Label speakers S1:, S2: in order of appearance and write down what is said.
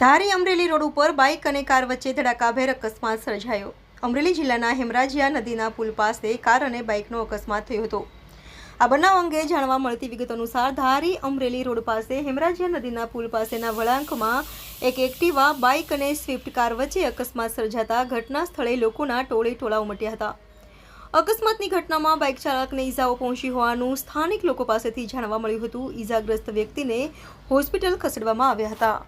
S1: ધારી Amreli road ઉપર bike અને car વચ્ચે ધડાકાભેર અકસ્માત સર્જાયો. અમરેલી જિલ્લાના હેમરાજિયા નદીના પુલ પાસે કાર અને બાઇકનો અકસ્માત થયો હતો. આ બનાવ અંગે જાણવા મળતી વિગત અનુસાર ધારી અમરેલી રોડ પાસે હેમરાજિયા નદીના પુલ પાસેના વળાંકમાં એક એક્ટિવા, બાઇક અને સ્વિફ્ટ કાર વચ્ચે અકસ્માત સર્જાતા ઘટના સ્થળે લોકોના ટોળે ટોળા ઉમટ્યા હતા. અકસ્માતની ઘટનામાં બાઇક ચાલકને ઈજાઓ પહોંચી હોવાનું સ્થાનિક લોકો પાસેથી જાણવા મળ્યું હતું. ઈજાગ્રસ્ત વ્યક્તિને હોસ્પિટલ ખસેડવામાં આવ્યા હતા.